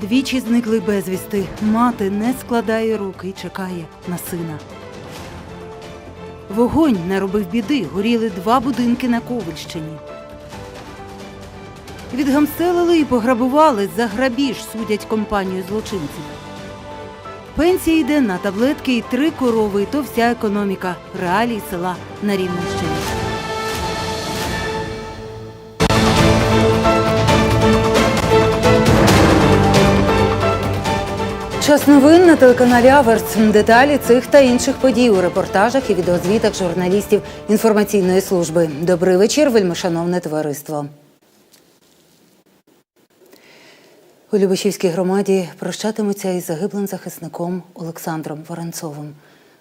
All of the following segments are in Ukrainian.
Двічі зникли безвісти. Мати не складає руки і чекає на сина. Вогонь наробив біди, горіли два будинки на Ковальщині. Відгамселили і пограбували за грабіж, судять компанію злочинців. Пенсія йде на таблетки і три корови, і то вся економіка реалій села на Рівненщині. Час новин на телеканалі Аверс. Деталі цих та інших подій у репортажах і відеозвітах журналістів інформаційної служби. Добрий вечір, вельмишановне товариство. У Любашівській громаді прощатимуться із загиблим захисником Олександром Воронцовим.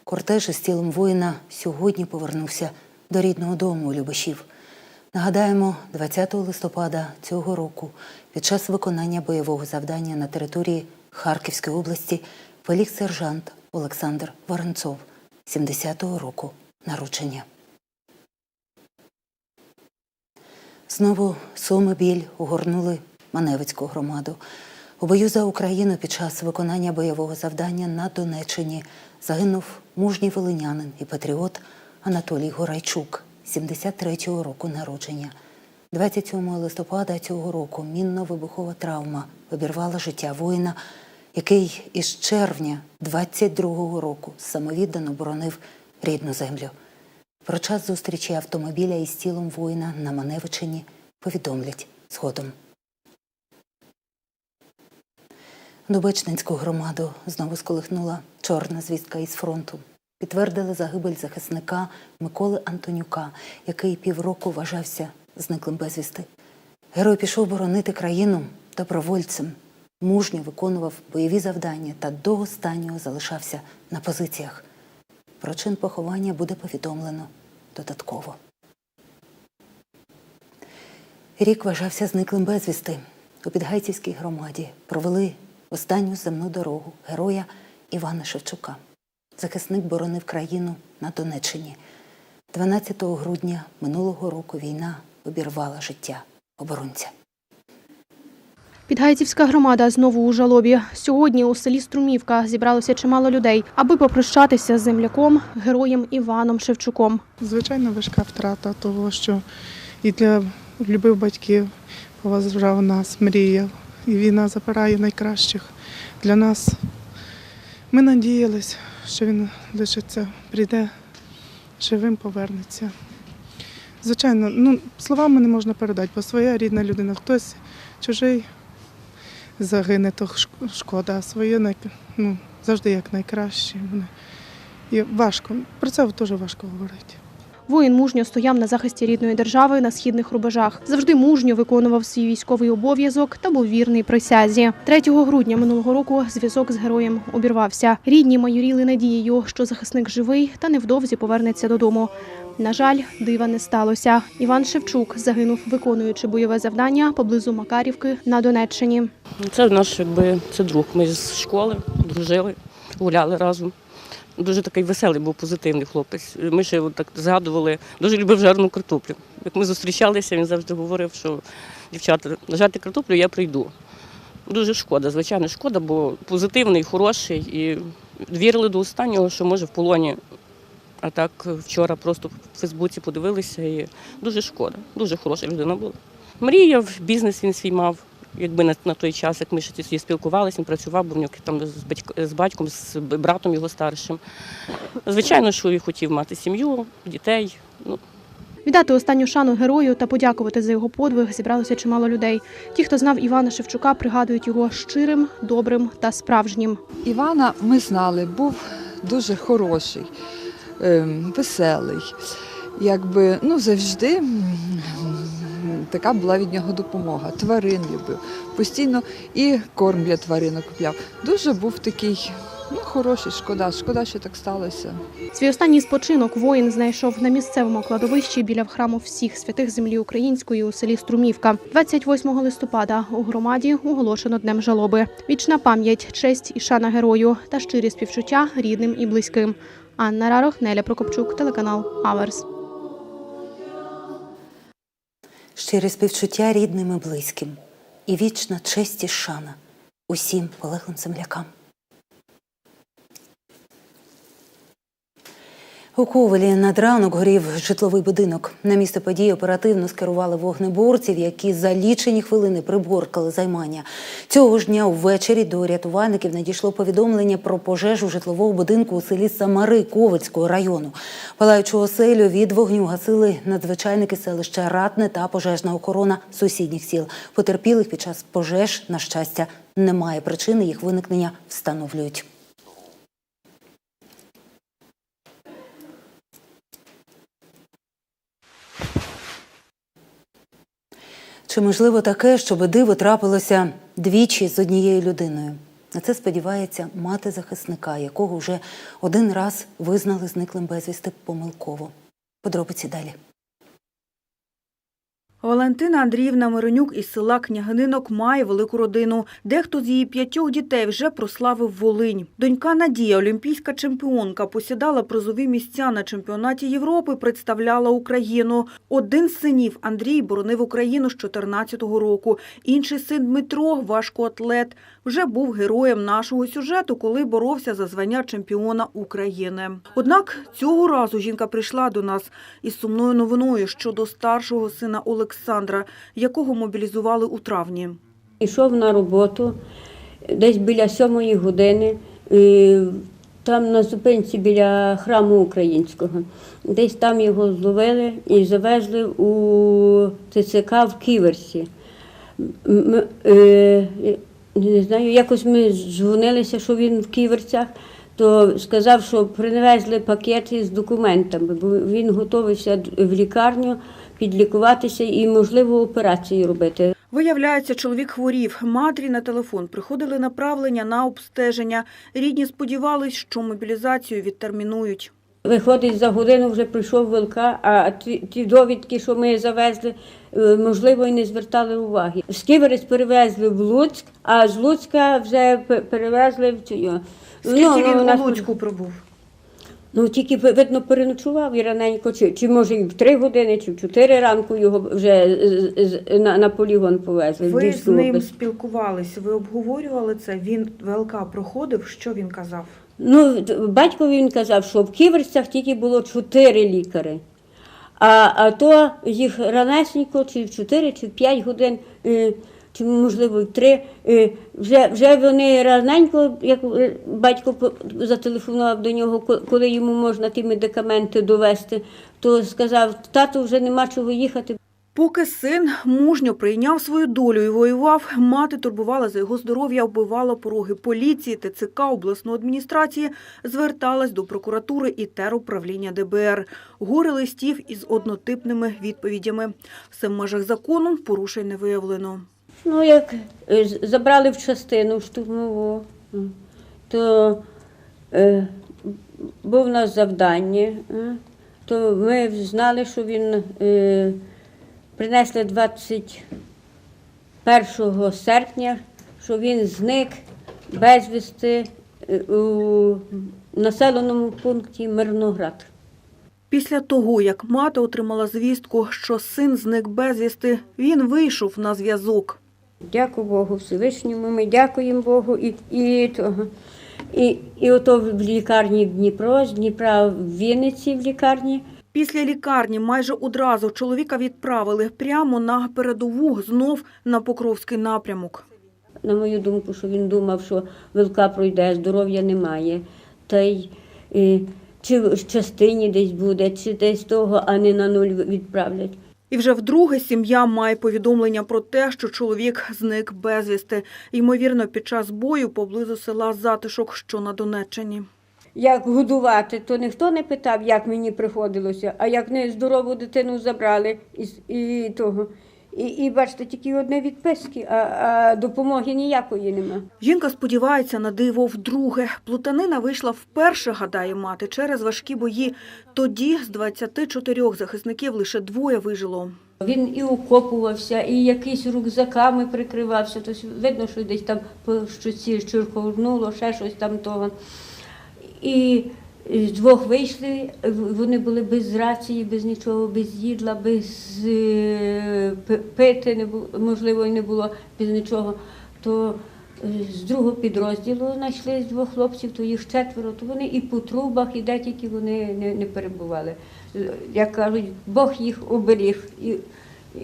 Кортеж із тілом воїна сьогодні повернувся до рідного дому у Любашів. Нагадаємо, 20 листопада цього року під час виконання бойового завдання на території Харківської області поліг сержант Олександр Воронцов 70-го року народження. Знову суми біль угорнули Маневицьку громаду. У бою за Україну під час виконання бойового завдання на Донеччині загинув мужній волинянин і патріот Анатолій Горайчук, 73-го року народження. 27 листопада цього року мінно-вибухова травма обірвала життя воїна, який із червня 22-го року самовіддано боронив рідну землю. Про час зустрічі автомобіля із тілом воїна на Маневичині повідомлять згодом. Дубечнинську громаду знову сколихнула чорна звістка із фронту. Підтвердили загибель захисника Миколи Антонюка, який півроку вважався зниклим безвісти. Герой пішов боронити країну добровольцем, мужньо виконував бойові завдання та до останнього залишався на позиціях. Про чин поховання буде повідомлено додатково. Рік вважався зниклим безвісти. У Підгайцівській громаді провели останню земну дорогу героя Івана Шевчука. Захисник боронив країну на Донеччині. 12 грудня минулого року війна обірвала життя оборонця. Підгайцівська громада знову у жалобі. Сьогодні у селі Струмівка зібралося чимало людей, аби попрощатися з земляком, героєм Іваном Шевчуком. Звичайно, важка втрата того, що і для любив батьків, поважав нас, мріяв. І війна забирає найкращих для нас. Ми надіялись, що він лишиться, прийде живим, повернеться. Звичайно, ну, словами не можна передати, бо своя рідна людина, хтось чужий загине, то шкода, своє ну, завжди як найкраще. І важко. Про це теж важко говорити. Воїн мужньо стояв на захисті рідної держави на східних рубежах. Завжди мужньо виконував свій військовий обов'язок та був вірний присязі. 3 грудня минулого року зв'язок з героєм обірвався. Рідні майоріли надією, що захисник живий та невдовзі повернеться додому. На жаль, дива не сталося. Іван Шевчук загинув, виконуючи бойове завдання поблизу Макарівки на Донеччині. Це наш якби це друг. Ми з школи дружили, гуляли разом. Дуже такий веселий був позитивний хлопець. Ми ще так згадували, дуже любив жарну картоплю. Як ми зустрічалися, він завжди говорив, що дівчата, нажати картоплю я прийду. Дуже шкода, звичайно, шкода, бо позитивний, хороший і вірили до останнього, що може в полоні. А так вчора просто в Фейсбуці подивилися і дуже шкода. Дуже хороша людина була. Мріяв, бізнес він свій мав. Якби на, на той час, як ми ще тоді спілкувалися, він працював, бо в нього там з, батьк, з батьком, з братом його старшим. Звичайно, що він хотів мати сім'ю, дітей. Ну, Віддати останню шану герою та подякувати за його подвиг зібралося чимало людей. Ті, хто знав Івана Шевчука, пригадують його щирим, добрим та справжнім. Івана ми знали, був дуже хороший, веселий. Якби ну завжди така була від нього допомога. Тварин любив. Постійно і корм для тваринок купляв. Дуже був такий ну, хороший, шкода. Шкода, що так сталося. Свій останній спочинок воїн знайшов на місцевому кладовищі біля храму всіх святих землі української у селі Струмівка. 28 листопада у громаді оголошено днем жалоби. Вічна пам'ять, честь і шана герою та щирі співчуття рідним і близьким. Анна Рарох, Неля Прокопчук, телеканал Аверс. Щире співчуття рідним і близьким, і вічна честь і шана усім полеглим землякам. У Ковелі над ранок горів житловий будинок. На місце події оперативно скерували вогнеборців, які за лічені хвилини приборкали займання. Цього ж дня ввечері до рятувальників надійшло повідомлення про пожежу житлового будинку у селі Самари Ковельського району. Палаючу оселю від вогню гасили надзвичайники селища Ратне та пожежна охорона сусідніх сіл. Потерпілих під час пожеж, на щастя, немає причини їх виникнення встановлюють. Чи можливо таке, щоб диво трапилося двічі з однією людиною? На це сподівається мати захисника, якого вже один раз визнали зниклим безвісти помилково. Подробиці далі. Валентина Андріївна Миронюк із села Княгининок має велику родину. Дехто з її п'ятьох дітей вже прославив Волинь. Донька Надія, олімпійська чемпіонка, посідала призові місця на чемпіонаті Європи, представляла Україну. Один з синів Андрій боронив Україну з 14-го року. Інший син Дмитро, важкоатлет, вже був героєм нашого сюжету, коли боровся за звання чемпіона України. Однак цього разу жінка прийшла до нас із сумною новиною щодо старшого сина Олександра, якого мобілізували у травні. Йшов на роботу десь біля сьомої години, там на зупинці біля храму українського. Десь там його зловили і завезли у ТЦК в Ківерсі. Е, Не знаю, якось ми дзвонилися, що він в Ківерцях, то сказав, що привезли пакети з документами, бо він готувався в лікарню підлікуватися і, можливо, операцію робити. Виявляється, чоловік хворів. Матері на телефон приходили направлення на обстеження. Рідні сподівались, що мобілізацію відтермінують. Виходить, за годину вже прийшов Вилка, а ті, ті довідки, що ми завезли, е, можливо, і не звертали уваги. З перевезли в Луцьк, а з Луцька вже перевезли в цю. Скільки ну, він у нас- Луцьку пробув? Ну, тільки видно, переночував і раненько, чи, чи може і в три години, чи в чотири ранку його вже на, на полігон повезли. Ви з ним область. спілкувались, ви обговорювали це. Він ВЛК проходив. Що він казав? Ну, батько він казав, що в Ківерцях тільки було чотири лікари. А, а то їх ранесенько, чи в 4, чи в 5 годин, е, чи можливо 3, е, вже, вже вони раненько, як е, батько зателефонував до нього, коли йому можна ті медикаменти довести, то сказав, тату вже нема чого їхати. Поки син мужньо прийняв свою долю і воював, мати турбувала за його здоров'я, оббивала пороги поліції, ТЦК, обласної адміністрації, зверталась до прокуратури і теруправління ДБР. Горе листів із однотипними відповідями. Все в межах закону порушень не виявлено. Ну, як е, забрали в частину штурмову, то е, був у нас завдання, то ми знали, що він е, принесли 21 серпня, що він зник безвісти е, у населеному пункті Мирноград. Після того, як мати отримала звістку, що син зник безвісти, він вийшов на зв'язок. Дякую Богу Всевишньому, ми дякуємо Богу і, і того. І, і ото в лікарні в Дніпро, з Дніпра в Вінниці в лікарні. Після лікарні майже одразу чоловіка відправили прямо на передову, знов на Покровський напрямок. На мою думку, що він думав, що вилка пройде, здоров'я немає. Та й е, чи в частині десь буде, чи десь того, а не на нуль відправлять. І вже вдруге сім'я має повідомлення про те, що чоловік зник безвісти, ймовірно, під час бою поблизу села Затишок, що на Донеччині. Як годувати, то ніхто не питав, як мені приходилося, а як не здорову дитину забрали із і того. І, і бачите, тільки одне відписки, а, а допомоги ніякої нема. Жінка сподівається на диво вдруге. Плутанина вийшла вперше, гадає мати, через важкі бої. Тоді з 24 захисників лише двоє вижило. Він і окопувався, і якийсь рюкзаками прикривався. Тобто видно, що десь там по щоці чуркогнуло, ще щось там того. І з двох вийшли, вони були без рації, без нічого, без їдла, без е, пити, не було, можливо, і не було без нічого. То з другого підрозділу знайшли з двох хлопців, то їх четверо, то вони і по трубах, і де тільки вони не, не перебували. Як кажуть, Бог їх оберіг. І,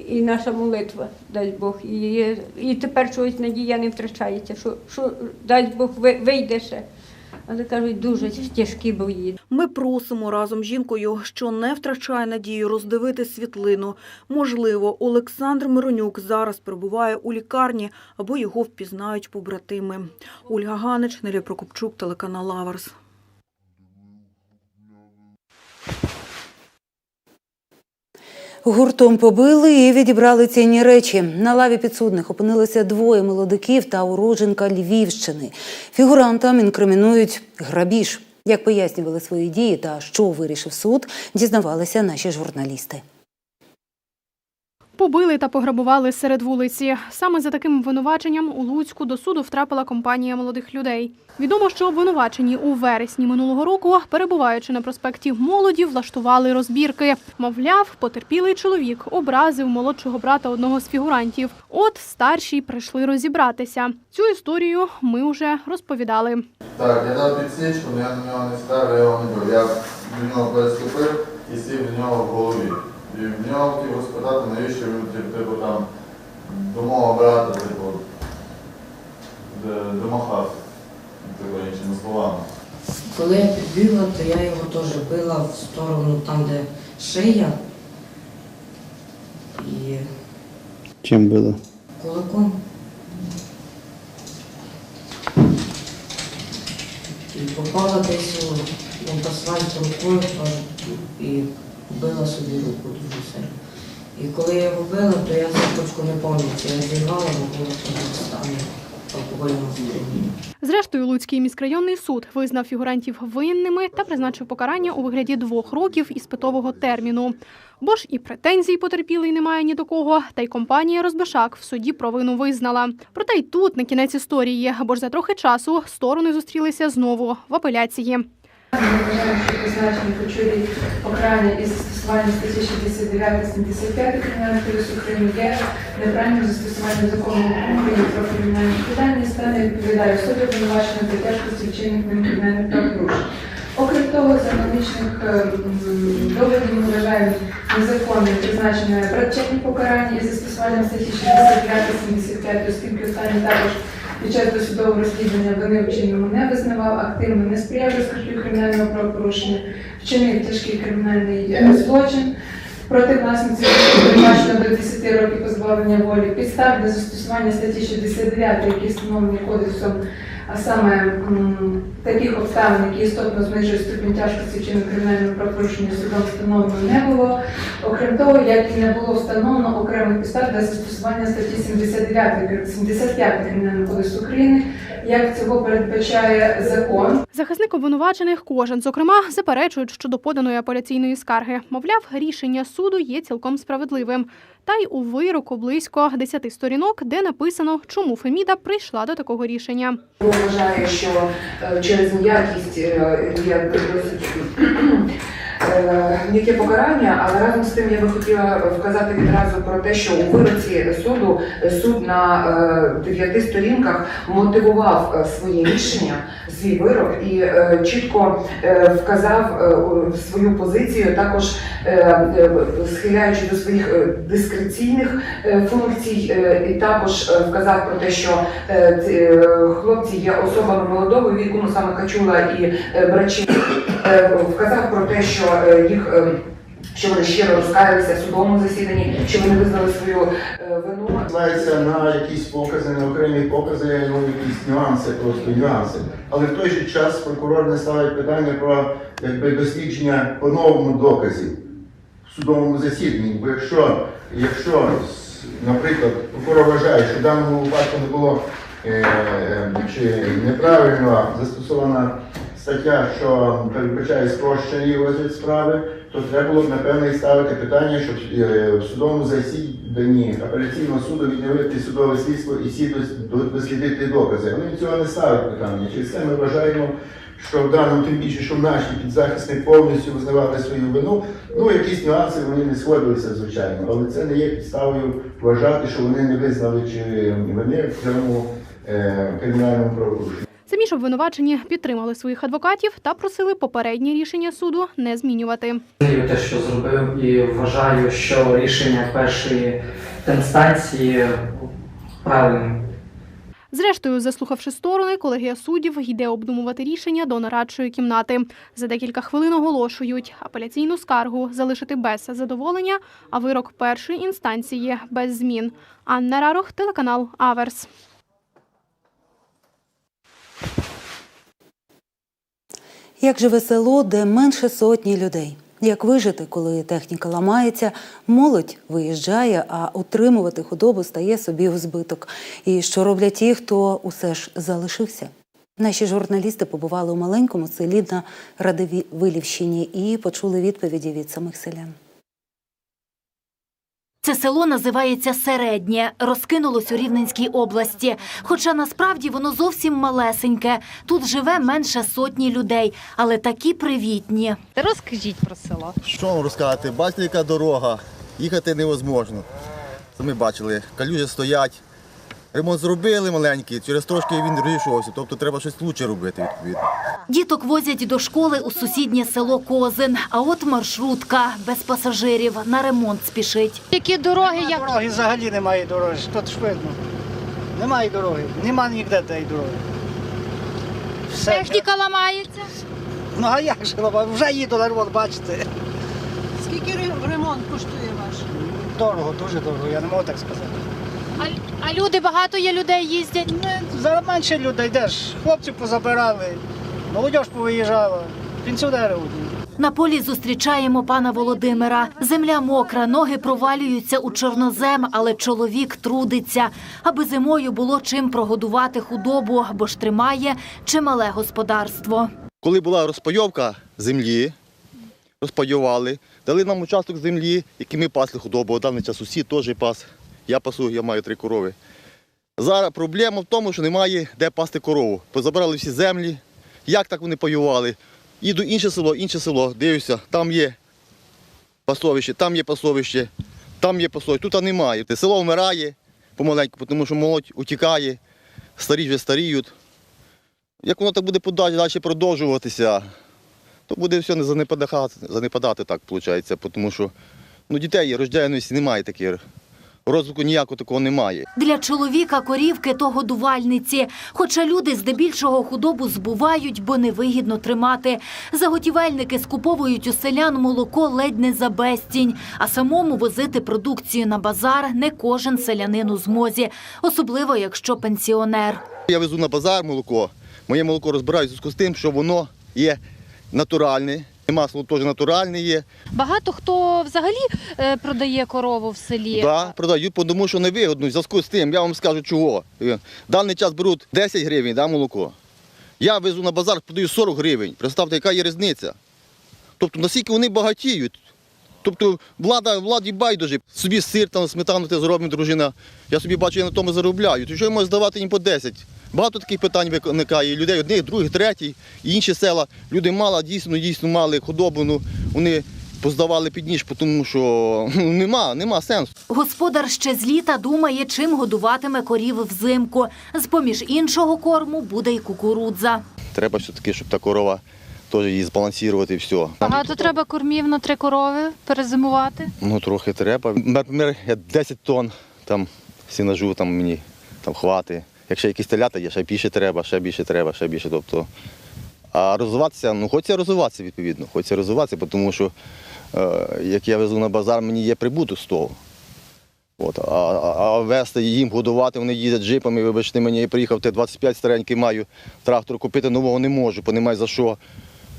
і наша молитва, дасть Бог. І, і тепер чогось надія не втрачається, що, що дасть Бог ви- вийде ще. Але кажуть, дуже тяжкі бої. Ми просимо разом з жінкою, що не втрачає надію роздивити світлину. Можливо, Олександр Миронюк зараз перебуває у лікарні або його впізнають побратими. Ольга Ганич, Неля Прокопчук, телеканал Аверс. Гуртом побили і відібрали цінні речі. На лаві підсудних опинилися двоє молодиків та уродженка Львівщини. Фігурантам інкримінують грабіж. Як пояснювали свої дії та що вирішив суд, дізнавалися наші журналісти. Побили та пограбували серед вулиці. Саме за таким обвинуваченням у Луцьку до суду втрапила компанія молодих людей. Відомо, що обвинувачені у вересні минулого року, перебуваючи на проспекті молоді, влаштували розбірки. Мовляв, потерпілий чоловік образив молодшого брата одного з фігурантів. От старші прийшли розібратися. Цю історію ми вже розповідали. Так, я дав підсічку, я на нього не став, я його не бив. Я до нього переступив і сів до нього в голові. І в нього хотів розпитати, навіщо він типу, там до мого брата, типу, д- домахався. Типу, іншими словами. Коли я підбігла, то я його теж била в сторону там, де шия. І Чим було? кулаком. І попала десь у об асфальт рукою теж і била собі руку дуже сильно. І коли я його била, то я цепочку не повністю. Я зірвала, бо було в стані алкогольного сп'яніння. Зрештою, Луцький міськрайонний суд визнав фігурантів винними та призначив покарання у вигляді двох років іспитового терміну. Бо ж і претензій потерпілий немає ні до кого, та й компанія Розбишак в суді провину визнала. Проте й тут не кінець історії, бо ж за трохи часу сторони зустрілися знову в апеляції. Вважаємо, що призначені почурі покарання із застосуванням статті 69-75 Кримінального кодексу України є неправильним застосуванням закону України про кримінальну відповідальність та не відповідає особі обвинуваченої при тяжкості вчинених ним кримінальних правопорушень. Окрім того, з аналогічних е, доводів ми вважаємо незаконним призначення братчетні покарання із застосуванням статті 69-75, оскільки останні також під час досудового розслідування вини вчиненому не визнавав, активно не сприяв розкриттю кримінального правопорушення, вчинив тяжкий кримінальний е, злочин. Проти власниці передбачено до 10 років позбавлення волі. Підстав для застосування статті 69, які встановлені кодексом, а саме таких обставин, які істотно знижують ступінь тяжкості вчинення кримінального правопорушення судом встановлено не було. Окрім того, як і не було встановлено окремих підстав для застосування статті 79 75 Кримінального кодексу України, як цього передбачає закон. Захисник обвинувачених кожен, зокрема, заперечують щодо поданої апеляційної скарги. Мовляв, рішення суду є цілком справедливим. Та й у вироку близько 10 сторінок, де написано, чому Феміда прийшла до такого рішення. Вважаю, що е, через ніякість, е, м'яке покарання, але разом з тим я би хотіла вказати відразу про те, що у вироці суду е, суд на е, дев'яти сторінках мотивував е, своє рішення, свій вирок і е, чітко е, вказав е, свою позицію, також е, е, схиляючи до своїх е, дискреційних е, функцій, е, і також е, вказав про те, що е, ці, е, хлопці є особами молодого віку, ну саме Качула і е, Брачі, е, вказав про те, що е, їх. е, Що вони щиро розкаялися в судовому засіданні, що вони визнали свою е, вину. Знається на якісь покази, на окремі покази, ну якісь нюанси, просто нюанси. Але в той же час прокурор не ставить питання про якби дослідження по-новому доказів в судовому засіданні. Бо якщо, якщо наприклад, прокурор вважає, що в даному випадку не було е, е, чи неправильно застосована стаття, що передбачає спрощений розгляд справи, то треба було б напевно і ставити питання, щоб е, в судовому засіданні апеляційного суду відновити судове слідство і всі дослідити докази. Він цього не ставить питання. Через це ми вважаємо, що в даному тим більше, що наші підзахисники повністю визнавали свою вину. Ну, якісь нюанси вони не сходилися, звичайно, але це не є підставою вважати, що вони не визнали чи вони в цьому е, кримінальному правопорушенню. Самі ж обвинувачені підтримали своїх адвокатів та просили попереднє рішення суду не змінювати. Розумію те, що зробив, і вважаю, що рішення першої інстанції правильне. Зрештою, заслухавши сторони, колегія суддів йде обдумувати рішення до нарадчої кімнати. За декілька хвилин оголошують апеляційну скаргу залишити без задоволення, а вирок першої інстанції без змін. Анна Рарох, телеканал Аверс. Як живе село, де менше сотні людей? Як вижити, коли техніка ламається, молодь виїжджає, а утримувати худобу стає собі у збиток. І що роблять ті, хто усе ж залишився? Наші журналісти побували у маленькому селі на Радивилівщині і почули відповіді від самих селян. Це село називається Середнє, розкинулось у Рівненській області. Хоча насправді воно зовсім малесеньке. Тут живе менше сотні людей, але такі привітні. Розкажіть про село. Що вам розказати? Бачите, яка дорога, їхати невозможно. Ми бачили, калюжі стоять. Ремонт зробили маленький, через трошки він розійшовся, тобто треба щось лучше робити відповідно. Діток возять до школи у сусіднє село Козин. А от маршрутка без пасажирів на ремонт спішить. Які дороги, як Дороги взагалі немає дороги, тут ж видно. Немає дороги, нема ніде тієї дороги. Все. ламається? Ну а як же, ну, вже їду на ремонт, бачите. Скільки ремонт коштує ваш? Дорого, дуже дорого, я не можу так сказати. А, а люди багато є людей їздять. Не, зараз менше людей, де ж, хлопців позабирали, молодь повиїжджала, пенсіонери одні. На полі зустрічаємо пана Володимира. Земля мокра, ноги провалюються у чорнозем, але чоловік трудиться, аби зимою було чим прогодувати худобу, бо ж тримає чимале господарство. Коли була розпайовка землі, розпаювали, дали нам участок землі, який ми пасли худобу. Даний час усі теж пас. Я пасу, я маю три корови. Зараз проблема в тому, що немає де пасти корову. Позабрали всі землі. Як так вони паювали? Їду інше село, інше село, дивлюся, там є пасовище, там є пасовище, там є пасовище, тут немає. Село вмирає помаленьку, тому що молодь утікає, старі вже старіють. Як воно так буде подалі, далі продовжуватися, то буде все не занепадати, занепадати так, виходить, тому що ну, дітей рождяності немає таких. Розвитку ніякого такого немає. Для чоловіка корівки то годувальниці. Хоча люди здебільшого худобу збувають, бо невигідно тримати. Заготівельники скуповують у селян молоко ледь не за безцінь, а самому возити продукцію на базар не кожен селянин у змозі, особливо якщо пенсіонер. Я везу на базар молоко. Моє молоко розбирають з тим, що воно є натуральне. Масло теж натуральне є. Багато хто взагалі е, продає корову в селі. Да, продають, тому що невигодно. В зв'язку з тим, я вам скажу чого. Е, В даний час беруть 10 гривень да, молоко. Я везу на базар, продаю 40 гривень. Представте, яка є різниця. Тобто, наскільки вони багатіють. Тобто влада, владі байдуже. Собі сир, там, сметану те зробимо, дружина. Я собі бачу, я на тому заробляю. То що я можу здавати їм по 10? Багато таких питань виникає. Людей одних, других, третіх, і інші села. Люди мали, дійсно, дійсно мали худобу, ну, вони поздавали під ніж, тому що ну, нема, нема сенсу. Господар ще з літа думає, чим годуватиме корів взимку. З-поміж іншого корму буде й кукурудза. Треба все-таки, щоб та корова теж її збалансувати і все. Багато треба кормів на три корови перезимувати. Ну, трохи треба. Наприклад, я 10 тонн там сінажу там мені там хвати. Якщо якісь телята є, ще більше треба, ще більше треба, ще більше. Тобто, а розвиватися, ну хочеться розвиватися відповідно. Хочеться розвиватися, тому що е, як я везу на базар, мені є прибуток з того. От, а, а, вести їм годувати, вони їздять джипами, вибачте, мені я приїхав, Т-25 старенький маю, трактор купити нового не можу, бо немає за що.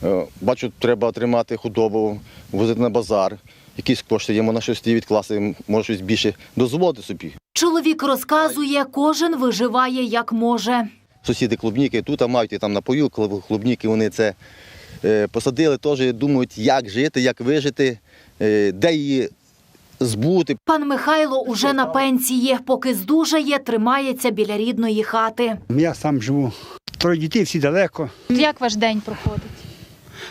Е, Бачу, треба тримати худобу, возити на базар. Якісь кошти є, можна щось відкласти, може щось більше дозволити собі. Чоловік розказує, кожен виживає як може. Сусіди клубніки тут а мають і там напою клубніки, вони це е, посадили, теж думають, як жити, як вижити, е, де її збути. Пан Михайло уже на пенсії, поки здужає, тримається біля рідної хати. Я сам живу. Троє дітей, всі далеко. Як ваш день проходить?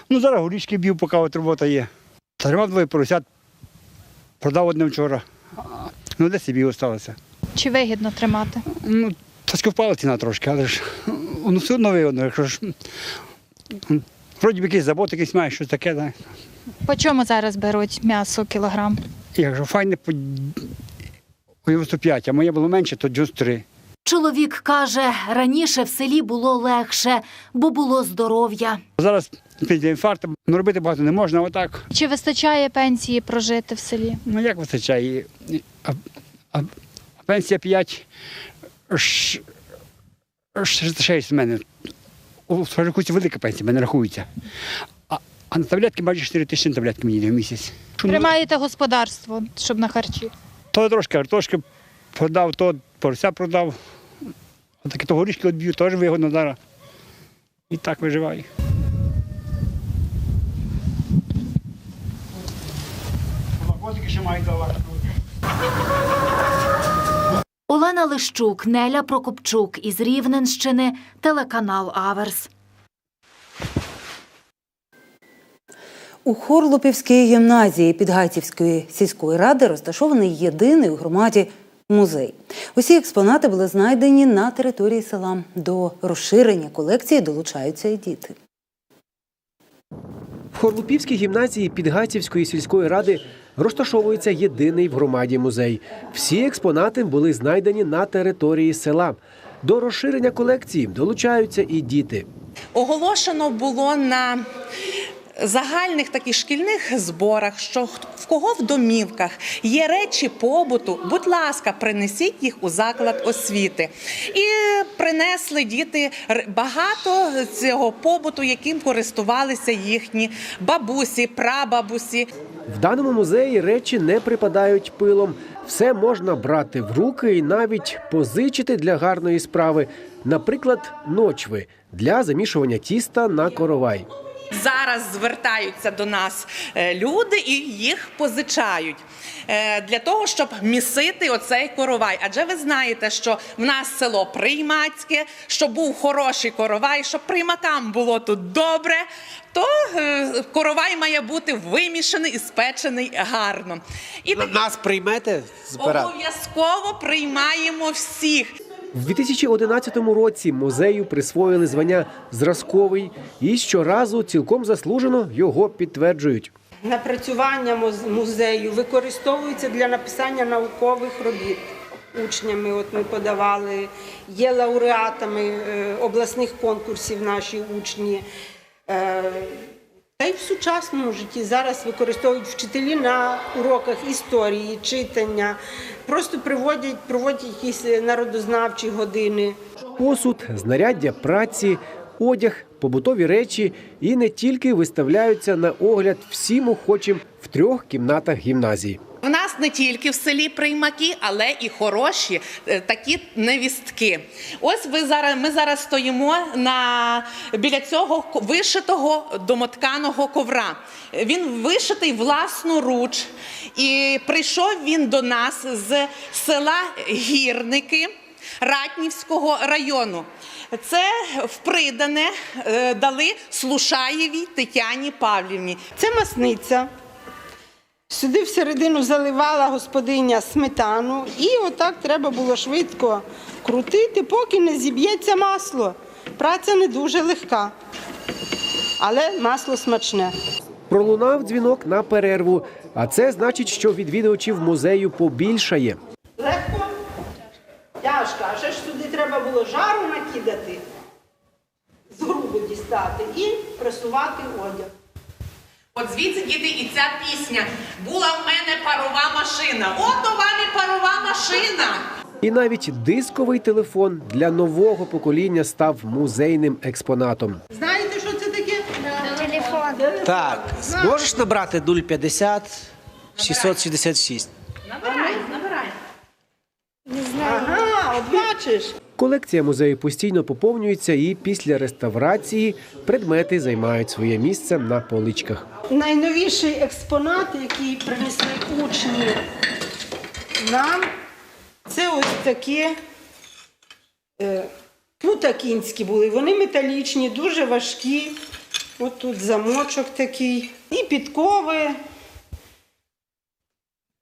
Ну зараз горішки б'ю, поки от робота є. Тримав двоє поросят, продав одне вчора. Ну, де собі залишилося? Чи вигідно тримати? Ну, Трошки впала ціна трошки, але ж ну, все одно вигодно. Якщо ж вроді б якісь заботи, якісь маєш, щось таке, да. По чому зараз беруть м'ясо кілограм? Якщо файне по 95, а моє було менше, то 93. Чоловік каже, раніше в селі було легше, бо було здоров'я. Зараз після інфаркту ну, робити багато не можна, отак. Чи вистачає пенсії прожити в селі? Ну як вистачає? А, а, а пенсія 5 ш- ш- 6 в мене. У велика пенсія, мене рахується. А, а на таблетки майже 4 тисячі на таблетки мені йде в місяць. Ну, Тримаєте господарство, щоб на харчі? То трошки картошки продав, то порця продав. Отакі то горішки відб'ю, теж вигодно зараз. І так виживаю. Котики ще мають давати. Олена Лищук, Неля Прокопчук із Рівненщини, телеканал Аверс. У Хорлопівській гімназії Підгайцівської сільської ради розташований єдиний у громаді музей. Усі експонати були знайдені на території села. До розширення колекції долучаються і діти. В Хорлупівській гімназії Підгайцівської сільської ради розташовується єдиний в громаді музей. Всі експонати були знайдені на території села. До розширення колекції долучаються і діти. Оголошено було на загальних таких шкільних зборах, що в кого в домівках є речі побуту, будь ласка, принесіть їх у заклад освіти. І принесли діти багато цього побуту, яким користувалися їхні бабусі, прабабусі. В даному музеї речі не припадають пилом. Все можна брати в руки і навіть позичити для гарної справи. Наприклад, ночви для замішування тіста на коровай. Зараз звертаються до нас е, люди і їх позичають е, для того, щоб місити оцей коровай. Адже ви знаєте, що в нас село Приймацьке, щоб був хороший коровай, щоб приймакам було тут добре, то е, коровай має бути вимішаний і спечений гарно. І Нас приймете обов'язково приймаємо всіх. В 2011 році музею присвоїли звання зразковий і щоразу цілком заслужено його підтверджують. Напрацювання муз- музею використовуються для написання наукових робіт учнями. От ми подавали, є лауреатами е, обласних конкурсів наші учні. Та й в сучасному житті зараз використовують вчителі на уроках історії, читання, просто приводять, проводять якісь е, народознавчі години. Посуд, знаряддя праці, одяг, побутові речі і не тільки виставляються на огляд всім охочим в трьох кімнатах гімназії. В нас не тільки в селі приймаки, але і хороші е, такі невістки. Ось ви зараз. Ми зараз стоїмо на біля цього вишитого домотканого ковра. Він вишитий власноруч, і прийшов він до нас з села Гірники. Ратнівського району. Це впридане е, дали Слушаєвій Тетяні Павлівні. Це масниця. Сюди всередину заливала господиня сметану, і отак треба було швидко крутити, поки не зіб'ється масло. Праця не дуже легка, але масло смачне. Пролунав дзвінок на перерву, а це значить, що відвідувачів музею побільшає. Легко, тяжко, а ще ж сюди треба було жару накидати, з грубу дістати і пресувати одяг. От звідси діти і ця пісня. Була в мене парова машина. От вам і парова машина. І навіть дисковий телефон для нового покоління став музейним експонатом. Знаєте, що це таке? Телефон. Так, зможеш набрати 050 666? Набирай, набирай. Ага, от бачиш. Колекція музею постійно поповнюється, і після реставрації предмети займають своє місце на поличках. Найновіший експонат, який принесли учні нам, це ось такі е, пута кінські були. Вони металічні, дуже важкі. От тут замочок такий. І підкови.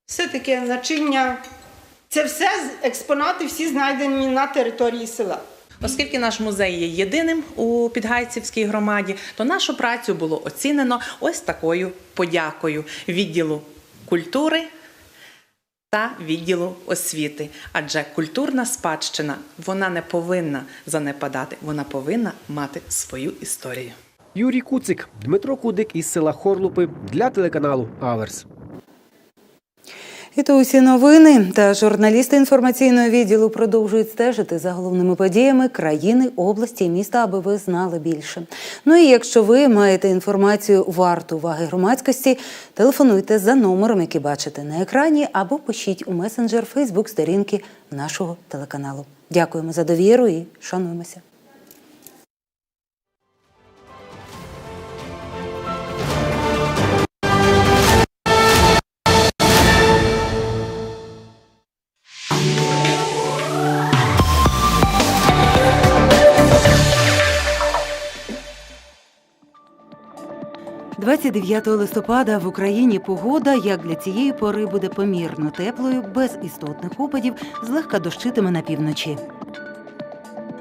Все таке начиння Це все з- експонати, всі знайдені на території села. Оскільки наш музей є єдиним у Підгайцівській громаді, то нашу працю було оцінено ось такою подякою відділу культури та відділу освіти. Адже культурна спадщина вона не повинна занепадати, вона повинна мати свою історію. Юрій Куцик, Дмитро Кудик із села Хорлупи для телеканалу Аверс. І то усі новини та журналісти інформаційного відділу продовжують стежити за головними подіями країни, області і міста, аби ви знали більше. Ну і якщо ви маєте інформацію варту уваги громадськості, телефонуйте за номером, який бачите на екрані, або пишіть у месенджер Фейсбук сторінки нашого телеканалу. Дякуємо за довіру і шануємося. – 29 листопада в Україні погода, як для цієї пори, буде помірно теплою, без істотних опадів, злегка дощитиме на півночі.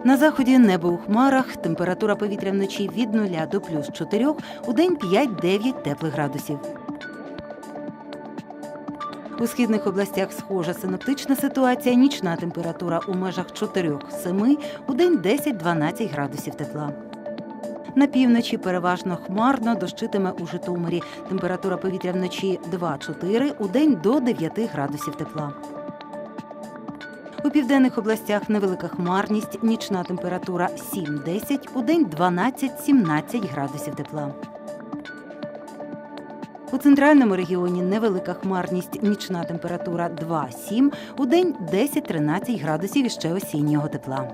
На заході небо у хмарах, температура повітря вночі від 0 до плюс 4, у день 5-9 теплих градусів. У східних областях схожа синоптична ситуація. Нічна температура у межах 4-7, у день 10-12 градусів тепла. На півночі переважно хмарно, дощитиме у Житомирі. Температура повітря вночі 2-4, у день до 9 градусів тепла. У південних областях невелика хмарність, нічна температура 7-10, у день 12-17 градусів тепла. У центральному регіоні невелика хмарність, нічна температура 2-7, у день 10-13 градусів іще осіннього тепла.